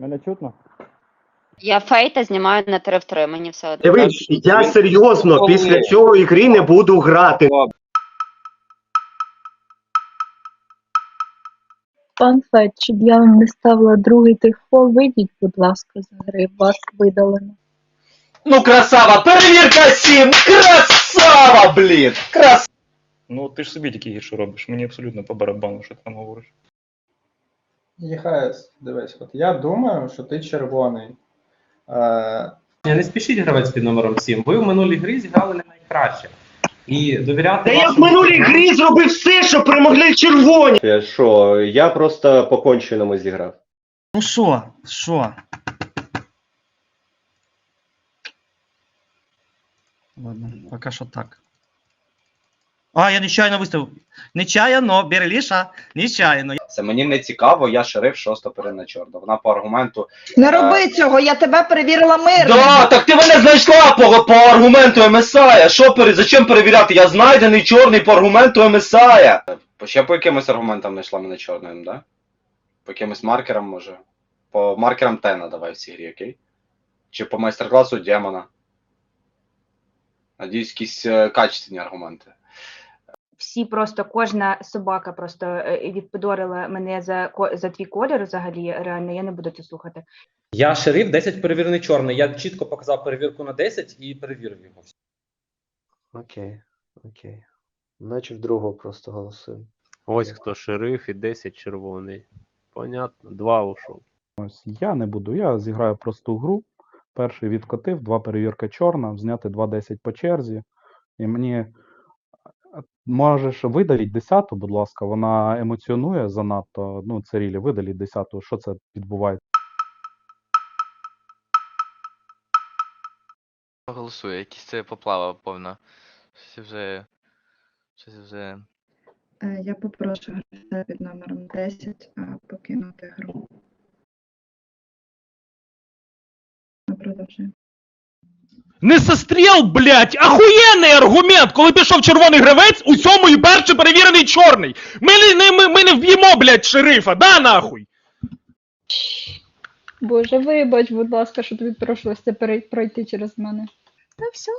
Мене чутно? Я фейта знімаю на 3 в 3, мені все одно. Дивись, я серйозно після цього ігри не буду грати. Пан Фет, щоб я вам не ставила другий тихфол, вийдіть, будь ласка, з гри, вас видалено. Ну, красава, перевірка 7! Красава, блін! Красава! Ну, ти ж собі тільки гірше робиш. Мені абсолютно по барабану, що ти там говориш. ЄХС, дивись, от я думаю, що ти червоний. Е, Не спішіть гравець під номером 7. Ви в минулій грі зіграли не найкраще. І довіряти Та я в вашому минулій грі зробив все, щоб перемогли червоні. Що, я просто по конченому зіграв. Ну що, що? Ладно, поки що так. А, я нечаянно виставив. Нечаянно, Берліша, нечаянно. Це мені не цікаво, я шериф шоста перед чорна. Вона по аргументу. Не роби цього, я тебе перевірила мирно. Да, так ти мене знайшла по, по аргументу МСАя. Що пере, зачем перевіряти? Я знайдений чорний по аргументу МСАя. Ще по якимось аргументам знайшла мене чорним, да? По якимось маркерам, може. По маркерам Тена давай в цій грі, окей? Чи по майстер-класу Демона. Надіюсь, якісь е, качественні аргументи. Всі просто кожна собака просто е, відподорила мене за ко- за твій колір. Взагалі, реально, я не буду це слухати. Я шериф 10 перевірений чорний. Я чітко показав перевірку на 10 і перевірив його. Окей, окей. Наче в другого просто голосуємо. Ось хто шериф і 10 червоний. Понятно, два ушов. Ось я не буду. Я зіграю просту гру. Перший відкотив, два перевірка чорна, зняти 2-10 по черзі. І мені е, можеш видаліть десяту, будь ласка, вона емоціонує занадто. Ну, це рілі, видаліть десяту. Що це відбувається? Голосує, якісь це поплава повна. Щось вже. Щось вже. Е, Я попрошу гравця під номером 10 а, покинути гру. Ми продовжуємо. Несостріл, блядь! Ахуєнний аргумент! Коли пішов червоний гравець, у цьому і перший перевірений чорний! Ми не, не, ми, ми не вб'ємо, блядь, шерифа, да нахуй! Боже, вибач, будь ласка, що тобі прийшлося перей- пройти через мене. Та все.